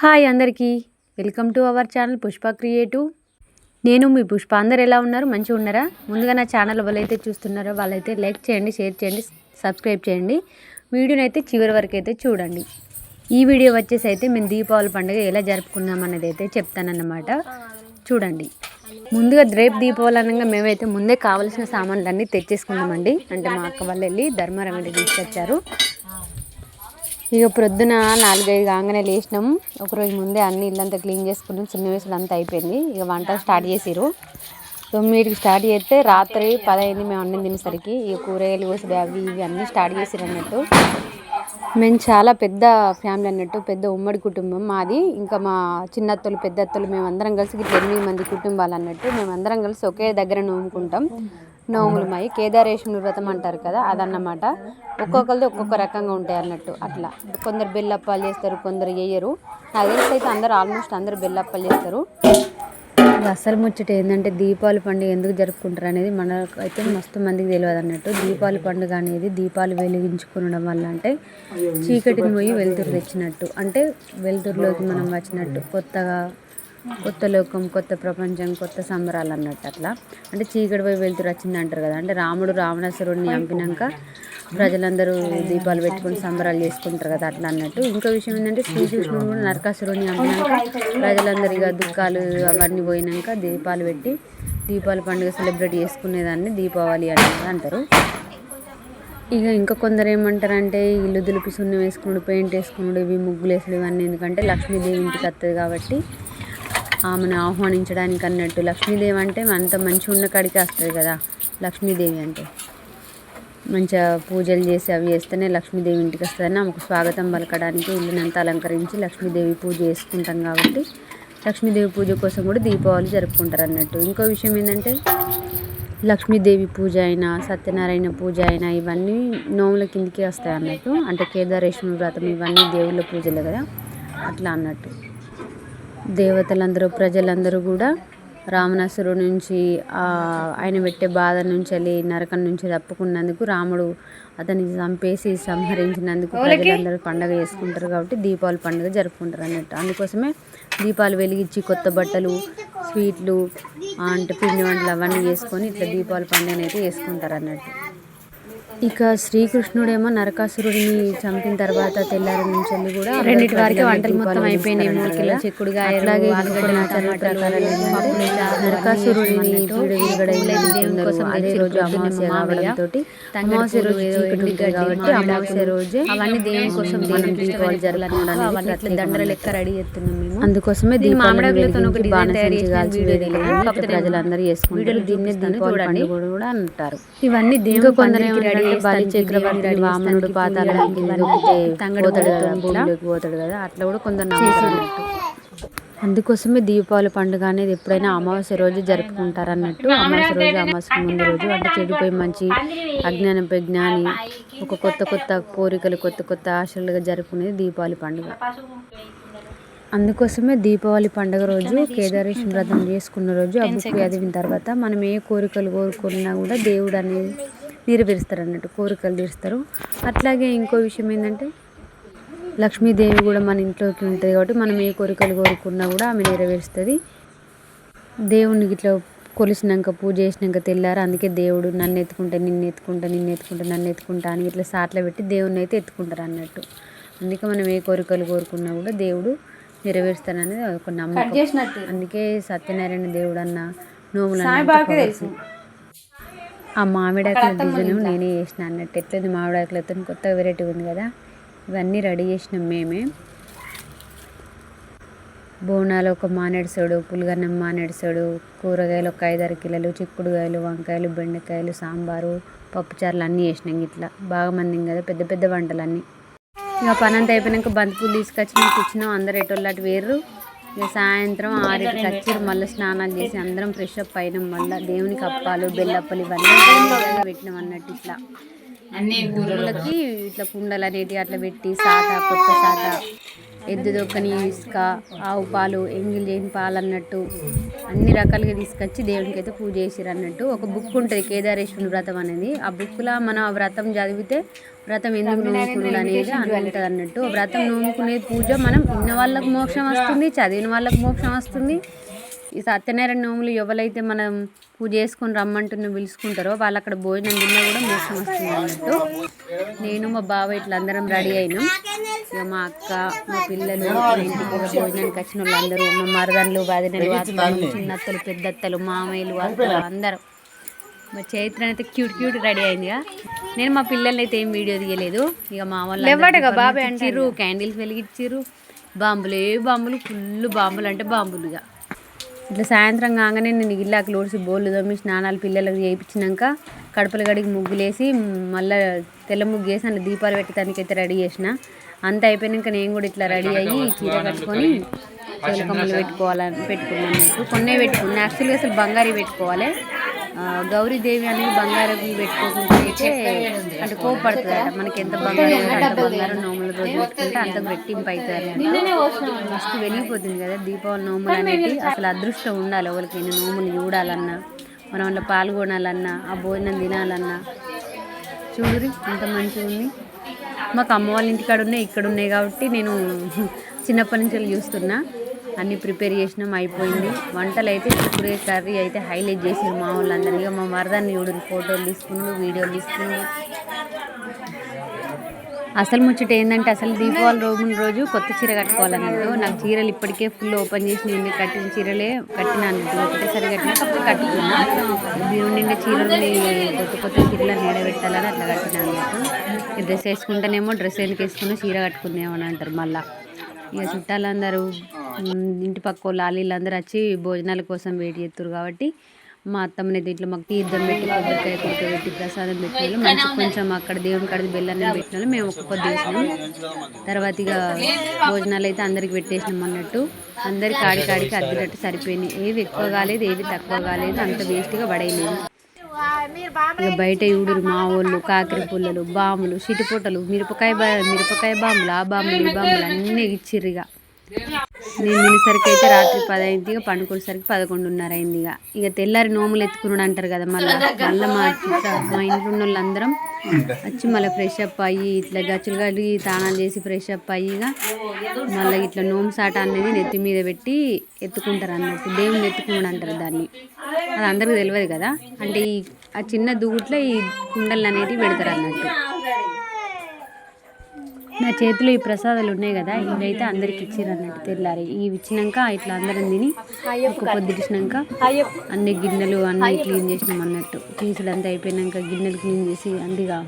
Hi అందరికీ. Welcome to our channel Pushpa creative. నేను మీ పుష్ప. అందరు ఎలా ఉన్నారు? మంచిగా ఉన్నారా? ముందుగా నా ఛానల్ ఎవరైతే చూస్తున్నారో వాళ్ళైతే లైక్ చేయండి షేర్ చేయండి సబ్స్క్రైబ్ చేయండి. వీడియోని అయితే చివరి వరకు అయితే చూడండి. ఈ వీడియో వచ్చేసి అయితే మేము దీపావళి పండుగ ఎలా జరుపుకున్నాం అనేది అయితే చెప్తానన్నమాట. చూడండి. ముందుగా రేపు దీపావళి అనగా మేమైతే ముందే కావలసిన సామాన్లన్నీ తెచ్చేసుకున్నామండి అంటే మా అక్క వాళ్ళు వెళ్ళి ధర్మారం వెళ్ళి తీసుకొచ్చారు. ఇక ప్రొద్దున నాలుగైదు కాగానే లేచినాం. ఒకరోజు ముందే అన్ని ఇల్లంతా క్లీన్ చేసుకున్నాం. చిన్న వయసులో అంతా అయిపోయింది. ఇక వంట స్టార్ట్ చేసిరు తొమ్మిదికి స్టార్ట్ చేస్తే రాత్రి పదహైదు మేము అన్నం తినేసరికి ఇక కూరగాయలు కోసుడు అవి ఇవి అన్నీ స్టార్ట్ చేసిరు అన్నట్టు. మేము చాలా పెద్ద ఫ్యామిలీ అన్నట్టు పెద్ద ఉమ్మడి కుటుంబం మాది. ఇంకా మా చిన్నత్తలు పెద్దత్తలు మేమందరం కలిసి ఇట్లా ఎనిమిది మంది కుటుంబాలు అన్నట్టు మేమందరం కలిసి ఒకే దగ్గర నోముకుంటాం. నోములు మాయి కేదారేశ్వరుని వ్రతం అంటారు కదా అదన్నమాట. ఒక్కొక్కరిది ఒక్కొక్క రకంగా ఉంటాయి అన్నట్టు అట్లా. కొందరు బెల్లప్పాలు చేస్తారు కొందరు వేయరు నాకు తెలిసి అయితే అందరు ఆల్మోస్ట్ అందరు బెల్లప్పాలు చేస్తారు. అసలు ముచ్చట ఏంటంటే దీపావళి పండుగ ఎందుకు జరుపుకుంటారు అనేది మనకు అయితే మస్తు మందికి తెలియదు అన్నట్టు. దీపావళి పండుగ అనేది దీపాలు వెలిగించుకోవడం వల్ల అంటే చీకటిని పోయి వెలుతురు తెచ్చినట్టు. అంటే వెలుతురులోకి మనం వచ్చినట్టు కొత్తగా కొత్త లోకం కొత్త ప్రపంచం కొత్త సంబరాలు అన్నట్టు అట్లా. అంటే చీకటి పోయి వెలుతురు వచ్చింది అంటారు కదా. అంటే రాముడు రావణాసురుడిని చంపినాక ప్రజలందరూ దీపాలు పెట్టుకొని సంబరాలు చేసుకుంటారు కదా అట్లా అన్నట్టు. ఇంకో విషయం ఏంటంటే శ్రీకృష్ణుడు కూడా నరకాసురుడిని చంపినాక ప్రజలందరిగా దుఃఖాలు అవన్నీ పోయినాక దీపాలు పెట్టి దీపావళి పండుగ సెలబ్రేట్ చేసుకునేదాన్ని దీపావళి అనేది అంటారు. ఇక ఇంకా కొందరు ఏమంటారంటే ఇల్లు దులిపి సున్నం వేసుకున్నాడు పెయింట్ వేసుకున్నాడు ఇవి ముగ్గులు వేసుడు ఇవన్నీ ఎందుకంటే లక్ష్మీదేవి ఇంటికి వస్తుంది కాబట్టి ఆమెను ఆహ్వానించడానికి అన్నట్టు లక్ష్మీదేవి అంటే అంత మంచిగా ఉన్న కాడికి వస్తుంది కదా లక్ష్మీదేవి అంటే. మంచిగా పూజలు చేసి అవి చేస్తేనే లక్ష్మీదేవి ఇంటికి వస్తుందని ఆమెకు స్వాగతం పలకడానికి ఇల్లునంతా అలంకరించి లక్ష్మీదేవి పూజ చేసుకుంటాం కాబట్టి లక్ష్మీదేవి పూజ కోసం కూడా దీపావళి జరుపుకుంటారు అన్నట్టు. ఇంకో విషయం ఏంటంటే లక్ష్మీదేవి పూజ అయినా సత్యనారాయణ పూజ అయినా ఇవన్నీ నోముల కిందికి వస్తాయి అన్నట్టు. అంటే కేదారేశ్వర వ్రతం ఇవన్నీ దేవుళ్ళ పూజలు కదా అట్లా అన్నట్టు. దేవతలందరూ ప్రజలందరూ కూడా రావణాసురు నుంచి ఆయన పెట్టే బాధ నుంచి వెళ్ళి నరకం నుంచి తప్పుకున్నందుకు రాముడు అతన్ని చంపేసి సంహరించినందుకు ప్రజలందరూ పండగ చేసుకుంటారు కాబట్టి దీపావళి పండుగ జరుపుకుంటారు అన్నట్టు. అందుకోసమే దీపాలు వెలిగించి కొత్త బట్టలు స్వీట్లు అంటే పిండి వంటలు అవన్నీ చేసుకొని ఇట్లా దీపావళి పండుగను అయితే చేసుకుంటారు అన్నట్టు. ఇక శ్రీకృష్ణుడేమో నరకాసురుడిని చంపిన తర్వాత తెల్లారి నుంచి వెళ్ళి కూడా రెండింటి వారికి వంటలు మొత్తం అయిపోయినాయి. మూడు కిలో చిక్కుడుగా అలాగే నరకాసురుడిని కోసం అదే రోజు అమావాస్య రావడంతో అమావాస్య రోజు చీకటి కాబట్టి అమావాస్య రోజే అవన్నీ దేవుని కోసం మనం దీపావళి జరగడానికి అట్లా దండల లెక్క రెడీ చేస్తున్నాం మేము? అందుకోసమే మామిడాకులతో ఒక డిజైన్ తయారు చేసిన ప్రజలందరూ చేసుకుంటారు. దీన్ని దీపావళి పండుగ కూడా అంటారు. ఇవన్నీ దేవుడు రెడీ బలి చక్రవర్తి వామనుడు పాతాళానికి పోతాడు కదా భూమిలోకి పోతాడు కదా అట్లా కూడా కొందరు అన్నట్టు. అందుకోసమే దీపావళి పండుగ అనేది ఎప్పుడైనా అమావాస్య రోజు జరుపుకుంటారు అన్నట్టు అమావాస్య రోజు అమావాస్య ముందు రోజు అంటే చెడిపోయి మంచి అజ్ఞానంపై జ్ఞాని ఒక కొత్త కొత్త కోరికలు కొత్త కొత్త ఆశలుగా జరుపుకునేది దీపావళి పండుగ. అందుకోసమే దీపావళి పండుగ రోజు కేదారేశ్వర వ్రతం చేసుకున్న రోజు ఆ బుక్ చదివిన తర్వాత మనం ఏ కోరికలు కోరుకున్నా కూడా దేవుడు అనేది నెరవేరుస్తారు అన్నట్టు కోరికలు తీరుస్తారు. అట్లాగే ఇంకో విషయం ఏంటంటే లక్ష్మీదేవి కూడా మన ఇంట్లోకి ఉంటుంది కాబట్టి మనం ఏ కోరికలు కోరుకున్నా కూడా ఆమె నెరవేరుస్తుంది. దేవునికి ఇట్లా కొలిసినాక పూజ చేసినాక తెల్లారు అందుకే దేవుడు నన్ను ఎత్తుకుంటా నిన్ను ఎత్తుకుంటా నిన్ను ఎత్తుకుంటా నన్ను ఎత్తుకుంటా అని ఇట్లా సాట్లో పెట్టి దేవుడిని అయితే ఎత్తుకుంటారు అన్నట్టు. అందుకే మనం ఏ కోరికలు కోరుకున్నా కూడా దేవుడు నెరవేరుస్తాననేది ఒక నమ్మకం. అందుకే సత్యనారాయణ దేవుడు అన్న నోములు ఆ మామిడాకుల డిజైన్ నేనే చేసిన అన్నట్టు. ఎట్లేదు మామిడాకులతో కొత్త వెరైటీ ఉంది కదా. ఇవన్నీ రెడీ చేసినాం మేమే. బోనాలు ఒక మానేడుసోడు పులిగన్నం మానేడుసోడు కూరగాయలు ఒక ఐదారు కిలోలు చిక్కుడుకాయలు వంకాయలు బెండకాయలు సాంబారు పప్పుచారులు అన్నీ వేసినాం ఇట్లా. బాగా మంది కదా పెద్ద పెద్ద వంటలు అన్నీ ఇక పని అంతా అయిపోయినాక బంతిపూలు తీసుకొచ్చి మేము కూర్చున్నాం. అందరు ఎటోళ్ళటి వేర్రు. ఇక సాయంత్రం ఆరింటికి వచ్చి మళ్ళీ స్నానాలు చేసి అందరం ఫ్రెష్ అప్ అయినాం. మళ్ళీ దేవునికి అప్పాలు బెల్లప్పలు ఇవన్నీ పెట్టినాం అన్నట్టు ఇట్లా. అన్ని ఊళ్ళకి ఇట్లా కుండలు అనేటివి అట్లా పెట్టి సాట కొత్త సాట ఎద్దు దొక్కని ఇసుక ఆవు పాలు ఎంగిల్ చేయని పాలు అన్నట్టు అన్ని రకాలుగా తీసుకొచ్చి దేవునికి అయితే పూజ చేసిరు అన్నట్టు. ఒక బుక్ ఉంటుంది కేదారేశ్వరుని వ్రతం అనేది. ఆ బుక్లో మనం ఆ వ్రతం చదివితే వ్రతం ఎందుకు నోముకున్నాడు అనేది ఉంటుంది అన్నట్టు. వ్రతం నోముకునే పూజ మనం ఇన్న వాళ్ళకు మోక్షం వస్తుంది చదివిన వాళ్ళకు మోక్షం వస్తుంది. ఈ సత్యనారాయణ నోములు ఎవరైతే మనం పూజ చేసుకొని రమ్మంటున్న పిలుచుకుంటారో వాళ్ళు అక్కడ భోజనం తిన్నా కూడా మోసం వస్తుంది అన్నట్టు. నేను మా బావ ఇట్లా అందరం రెడీ అయినాం. ఇక మా అక్క మా పిల్లలు ఇంటికి భోజనానికి వచ్చిన వాళ్ళందరూ మా మరదళ్ళు వదినలు అత్తలు చిన్నత్తలు పెద్దత్తలు మామయ్యలు అత్తలు అందరూ. మా చైత్ర అయితే క్యూట్ క్యూట్ రెడీ అయిందిగా నేను మా పిల్లల్ని అయితే ఏం వీడియో తీయలేదు. ఇక మా వాళ్ళు బాబాయ్ అంటారు క్యాండిల్స్ వెలిగించారు బాంబులే బాంబులు ఫుల్ బాంబులు అంటే బాంబులు ఇక. ఇట్లా సాయంత్రం కాగానే నేను ఇల్లాకి లోడ్సి బోళ్ళు తోమి స్నానాలు పిల్లలకు చేయించినాక కడుపులు గడికి ముగ్గులేసి మళ్ళీ తెల్ల ముగ్గు వేసి అందులో దీపాలు పెట్టడానికి అయితే రెడీ చేసిన. అంత అయిపోయినాక నేను కూడా ఇట్లా రెడీ అయ్యి చీర కట్టుకొని చీలకమ్మలు పెట్టుకోవాలని పెట్టుకున్నాను అన్నట్టు కొన్నే పెట్టుకున్నాను యాక్చువల్గా అసలు బంగారు పెట్టుకోవాలి. గౌరీదేవి అనేది బంగారం పెట్టుకోకుండా అంటే కోపడుతుంది మనకి ఎంత బంగారం అంత బంగారం నోముల రోజు పెట్టుకుంటే అంత రెట్టింపు అవుతుంది మస్తు వెలిగిపోతుంది కదా దీపావళి నోములు అనేది. అసలు అదృష్టం ఉండాలి ఎవరికి ఎన్ని నోములు చూడాలన్నా మనం అందులో పాల్గొనాలన్నా ఆ భోజనం తినాలన్నా. చూడురి ఎంత మంచిగా ఉంది. మాకు అమ్మ వాళ్ళ ఇంటికాడ ఉన్నాయి ఇక్కడ ఉన్నాయి కాబట్టి నేను చిన్నప్పటి నుంచి వెళ్ళి చూస్తున్నా. అన్నీ ప్రిపేర్ చేసినాం అయిపోయింది. వంటలు అయితే చిక్కుడే కర్రీ అయితే హైలైట్ చేసారు మా వాళ్ళందరూ. మా మరదాన్ని చూడు ఫోటోలు తీసుకున్నాడు వీడియోలు తీసుకున్నాడు అసలు ముచ్చట ఏంటంటే అసలు దీపావళి రోజు రోజు కొత్త చీర కట్టుకోవాలన్నట్టు నాకు చీరలు ఇప్పటికే ఫుల్ ఓపెన్ చేసి నేను కట్టిన చీరలే కట్టినాను. ఒకటేసారి కట్టినా తప్ప కట్టుకున్నాను దీని నిండా చీరలు కొత్త కొత్త చీరలు నీడబెట్టాలని అట్లా కట్టినా అన్నట్టు డ్రెస్ వేసుకుంటేనేమో డ్రెస్ ఎందుకు వేసుకున్నా చీర కట్టుకునేమని అంటారు మళ్ళీ. ఇక చుట్టాలందరూ. ఇంటి పక్క వాళ్ళు వాళ్ళు వీళ్ళందరూ వచ్చి భోజనాల కోసం వెయిట్ చేస్తారు కాబట్టి మా అత్తమ్మని దీంట్లో మాకు తీర్థం పెట్టి కొబ్బరికాయ కొడుకు పెట్టి ప్రసాదం పెట్టిన మంచి కొంచెం అక్కడ దేవుని కడిది బెల్లాన్ని పెట్టిన మేము ఒక్కొక్క పొద్దు తర్వాత ఇక భోజనాలు అయితే అందరికి పెట్టేసినాం అన్నట్టు. అందరికి ఆడికాడికి అద్దినట్టు సరిపోయినాయి. ఏవి ఎక్కువ కాలేదు ఏవి తక్కువ కాలేదు. అంత వేస్ట్గా పడేయలేదు ఇక బయట ఊడురు మా వాళ్ళు కాకర పుల్లలు బాములు చిటిపొట్టలు మిరపకాయ బా మిరపకాయ బాంబులు ఆ బాంబులు ఈ బాంబులు అన్నీ ఇచ్చిర్రు ఇక నేను తినేసరికి అయితే రాత్రి పది అయింది ఇక పండుకునేసరికి పదకొండున్నర అయింది ఇక ఇక తెల్లారి నోములు ఎత్తుకున్నాడు అంటారు కదా మళ్ళీ. మళ్ళీ మా మా ఇంట్లో ఉన్న వాళ్ళందరం వచ్చి మళ్ళీ ఫ్రెష్ అప్ అయ్యి ఇట్లా గచ్చులు కలిగి తానాలు చేసి ఫ్రెష్ అప్ అయ్యి ఇక మళ్ళీ ఇట్లా నోము సాట అనేది నెత్తి మీద పెట్టి ఎత్తుకుంటారు అన్నట్టు. దేవుని ఎత్తుకున్నాడు అంటారు దాన్ని. అది అందరికీ తెలియదు కదా. అంటే ఈ ఆ చిన్న దూట్లో ఈ కుండలు అనేటివి పెడతారు అన్నట్టు. నా చేతిలో ఈ ప్రసాదాలు ఉన్నాయి కదా ఇవైతే అందరికి ఇచ్చారు అన్నట్టు తెల్లారి. ఇవి ఇచ్చినాక ఇట్లా అందరం తిని ఒక పొద్దుటిసినాక అన్ని గిన్నెలు అన్నీ క్లీన్ చేసినాం అన్నట్టు. పీసులు అంతా అయిపోయినాక గిన్నెలు క్లీన్ చేసి అందిగా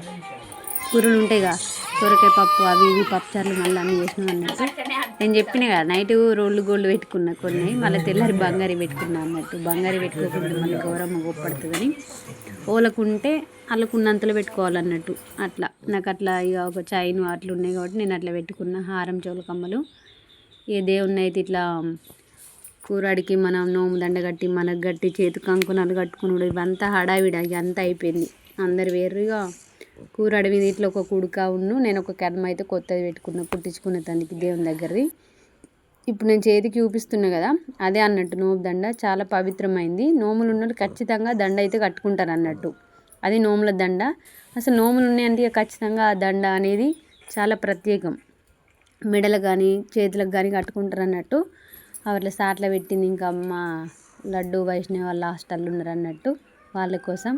కూరలు ఉంటాయిగా సొరకాయ పప్పు అవి ఇవి పప్పుచారులు మళ్ళీ అన్నీ చేసినాం అన్నట్టు. నేను చెప్పిన కదా నైట్ రోళ్ళు గోల్డ్ పెట్టుకున్నా కొన్ని మళ్ళీ తెల్లారి బంగారి పెట్టుకున్నా అన్నట్టు. బంగారి పెట్టుకోకుండా మళ్ళీ గౌరమ్మ గొప్పడుతుందని ఓలకుంటే అల్లకున్నంతలో పెట్టుకోవాలన్నట్టు. అట్లా. నాకు అట్లా ఇక ఒక చైన్ అట్లా ఉన్నాయి కాబట్టి నేను అట్లా పెట్టుకున్న. హారం చోలకమ్మలు కమ్మలు ఏ దేవుణ్ణి అయితే ఇట్లా కూరాడికి మనం నోము దండ కట్టి మనకు కట్టి చేతి కంకునాలు కట్టుకున్నాడు ఇవంతా హడావిడ ఇక అంతా అయిపోయింది. అందరు వేరుగా కూరాడి మీద ఇట్లా ఒక కుడుక ఉన్ను నేను ఒక కర్మ అయితే కొత్తది పెట్టుకున్న కుట్టించుకున్న తనకి దేవుని దగ్గరది. ఇప్పుడు నేను చేతికి చూపిస్తున్నా కదా అదే అన్నట్టు నోము దండ చాలా పవిత్రమైంది. నోములు ఉన్నట్టు ఖచ్చితంగా దండ అయితే కట్టుకుంటారు అన్నట్టు. అది నోముల దండ. అసలు నోములు ఉన్నాయంటే ఖచ్చితంగా ఆ దండ అనేది చాలా ప్రత్యేకం. మెడలకు కానీ చేతులకు కానీ కట్టుకుంటారు అన్నట్టు. అట్లా సాట్ల పెట్టింది ఇంకా మా లడ్డు వైష్ణవి వాళ్ళ హాస్టల్లో ఉన్నారు అన్నట్టు వాళ్ళ కోసం.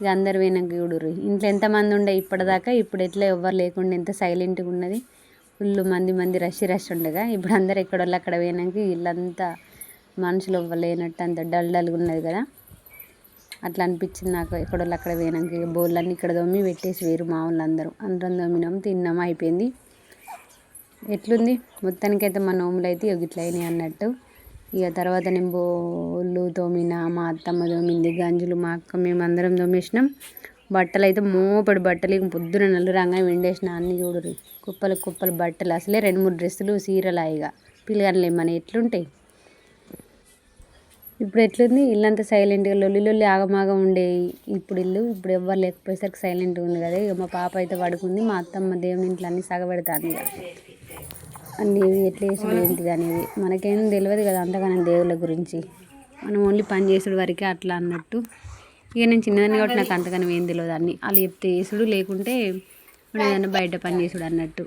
ఇక అందరు పోయినాక చూడరు ఇంట్లో ఎంతమంది ఉండే ఇప్పటిదాకా? ఇప్పుడు ఎట్లా ఎవ్వరు లేకుండా ఎంత సైలెంట్గా ఉన్నది? ఫుల్ మంది మంది రష్ రష్ ఉండగా ఇప్పుడు అందరు ఎక్కడ అక్కడ పోయినాక వీళ్ళంతా మనుషులు లేనట్టు అంత డల్ డల్గా ఉన్నది కదా. అట్లా అనిపించింది నాకు ఎక్కడోళ్ళు అక్కడ పోయినాక ఇక బోళ్ళన్నీ ఇక్కడ దొమ్మి పెట్టేసి వేరు మా వాళ్ళందరూ అందరం. దొమ్మినాం తిన్నాం అయిపోయింది. ఎట్లుంది? మొత్తానికైతే మా నోములు అయితే ఇక అన్నట్టు. ఇక తర్వాత నేను బోళ్ళు తోమిన మా అత్తమ్మ తోమింది గంజులు మా అక్క మేము అందరం తోమేసినాం. బట్టలు అయితే మోపడి బట్టలు ఇక పొద్దున నల్లు రంగా వెండేసిన అన్ని చూడరు కుప్పలు కుప్పలు బట్టలు. అసలే రెండు మూడు డ్రెస్సులు సీరలాయిగా ఇక మన ఎట్లుంటాయి? ఇప్పుడు ఎట్లుంది? ఇల్లంతా సైలెంట్గా లొల్లి లొల్లి ఆగమాగం ఉండేవి ఇప్పుడు ఇల్లు ఇప్పుడు ఎవ్వరు లేకపోయేసరికి సైలెంట్గా ఉంది కదా. ఇక మా పాప అయితే పడుకుంది మా అత్తమ్మ దేవుని ఇంట్లో అన్ని సగబెడతాను ఇక. అన్ని ఎట్లా వేసుడు ఏంటిది అనేది మనకేం తెలియదు కదా అంతగానం దేవుళ్ళ గురించి. మనం ఓన్లీ పని చేసుడు వరకే అట్లా అన్నట్టు. ఇక నేను చిన్నదాన్ని కాబట్టి నాకు అంతగానం ఏం తెలియదు అన్ని వాళ్ళు చెప్తే వేసుడు లేకుంటే మనం ఏదైనా బయట పని చేసుడు అన్నట్టు.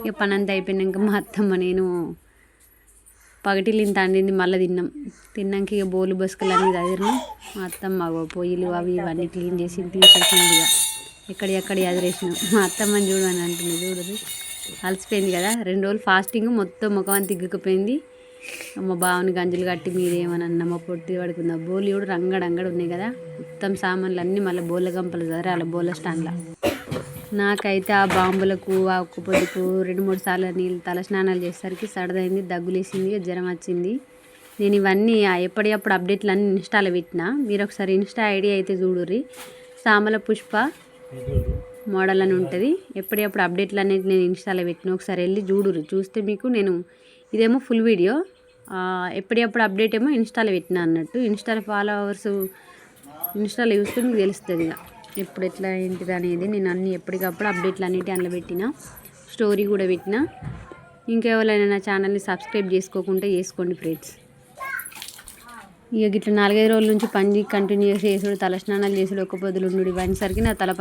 ఇక పని అంతా అయిపోయినాక మా అత్తమ్మ నేను పగటిలు ఇంత అండింది మళ్ళీ తిన్నాం. తిన్నాక ఇక బోలు బస్కులు అన్నీ చదివినాం మా అత్తమ్మ పొయ్యిలు అవి ఇవన్నీ క్లీన్ చేసి తీసేసింది ఇక. ఎక్కడ ఎక్కడ ఎదిరేసినాం మా అత్తమ్మని చూడు అని అంటుంది చూడదు అలసిపోయింది కదా. రెండు రోజులు ఫాస్టింగ్ మొత్తం ముఖం అంతా అమ్మ మా బావని గంజులు కట్టి మీరేమని అన్నమ్మ పొట్టి పడుకుందా. బోలు కూడా రంగడంగడు ఉన్నాయి కదా. మొత్తం సామాన్లు అన్నీ మళ్ళీ బోల గంపలు చదిరాలి బోల స్టాండ్లో. నాకైతే ఆ బాంబులకు ఆ ఉక్కు పొద్దుకు రెండు మూడు సార్లు నీళ్ళు తల స్నానాలు చేసేసరికి సడదైంది దగ్గులేసింది జ్వరం వచ్చింది. నేను ఇవన్నీ ఎప్పటికప్పుడు అప్డేట్లు అన్నీ ఇన్స్టాలో పెట్టిన. మీరు ఒకసారి ఇన్స్టా ఐడి అయితే చూడుర్రి. సామల పుష్ప మోడల్ అని ఉంటుంది. ఎప్పటికప్పుడు అప్డేట్లు అనేది నేను ఇన్స్టాలో పెట్టిన. ఒకసారి వెళ్ళి చూడుర్రి. చూస్తే మీకు నేను ఇదేమో ఫుల్ వీడియో ఆ, ఎప్పటికప్పుడు అప్డేట్ ఏమో ఇన్స్టాలో పెట్టిన అన్నట్టు. ఇన్స్టాలో ఫాలోవర్స్ ఇన్స్టాలో చూస్తే మీకు తెలుస్తుంది ఇక. ఎప్పుడు ఎట్లా ఏంటిది అనేది నేను అన్ని ఎప్పటికప్పుడు అప్డేట్లు అన్నిటి అందులో పెట్టిన. స్టోరీ కూడా పెట్టిన. ఇంకెవరైనా నా ఛానల్ని సబ్స్క్రైబ్ చేసుకోకుండా చేసుకోండి ఫ్రెండ్స్ ఇక గిట్లా నాలుగైదు రోజుల నుంచి పని కంటిన్యూస్ చేసుడు తల స్నానాలు చేసుడు ఒక్క పొద్దులు ఉండు ఇవన్నీసరికి నా తల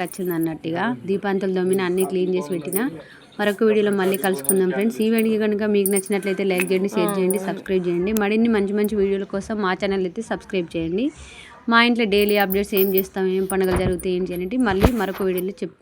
వచ్చింది అన్నట్టుగా దీపాంతలు దొమ్మిన అన్నీ క్లీన్ చేసి పెట్టిన. మరొక వీడియోలో మళ్ళీ కలుసుకుందాం ఫ్రెండ్స్. ఈ వీడియో కనుక మీకు నచ్చినట్లయితే లైక్ చేయండి షేర్ చేయండి సబ్స్క్రైబ్ చేయండి. మరిన్ని మంచి మంచి వీడియోల కోసం మా ఛానల్ అయితే సబ్స్క్రైబ్ చేయండి. మా ఇంట్లో డైలీ అప్డేట్స్ ఏం చేస్తాం ఏం పండుగలు జరుగుతాయి ఏం చేయండి మళ్ళీ మరొక వీడియోలో చెప్